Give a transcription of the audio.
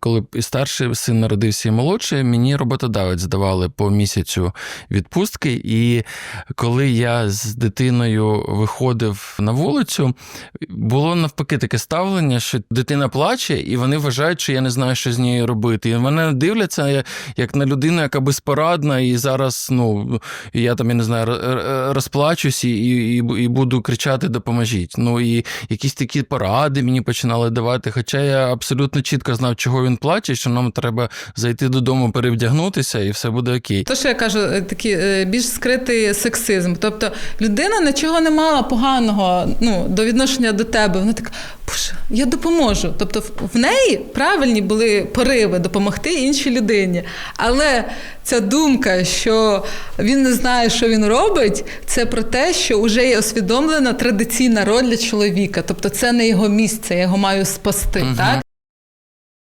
Коли і старший син народився і молодший, мені роботодавець давали по місяцю відпустки. І коли я з дитиною виходив на вулицю, було навпаки таке ставлення, що дитина плаче, і вони вважають, що я не знаю, що з нею робити. І мене дивляться як на людину, яка безпорадна, і зараз, ну я там я не знаю, розплачусь і, і, і буду кричати Допоможіть. Ну і якісь такі поради мені починали давати. Хоча я абсолютно чітко знав, чого він плаче, що нам треба зайти додому, перевдягнутися, і все буде окей. То, що я кажу, е, такий е, більш скритий сексизм. Тобто людина нічого не мала поганого ну, до відношення до тебе. Вона така, боже, я допоможу. Тобто, в неї правильні були пориви допомогти іншій людині. Але ця думка, що він не знає, що він робить, це про те, що вже є усвідомлена традиційна роль для чоловіка. Тобто, це не його місце, я його маю спасти. Мгм. так?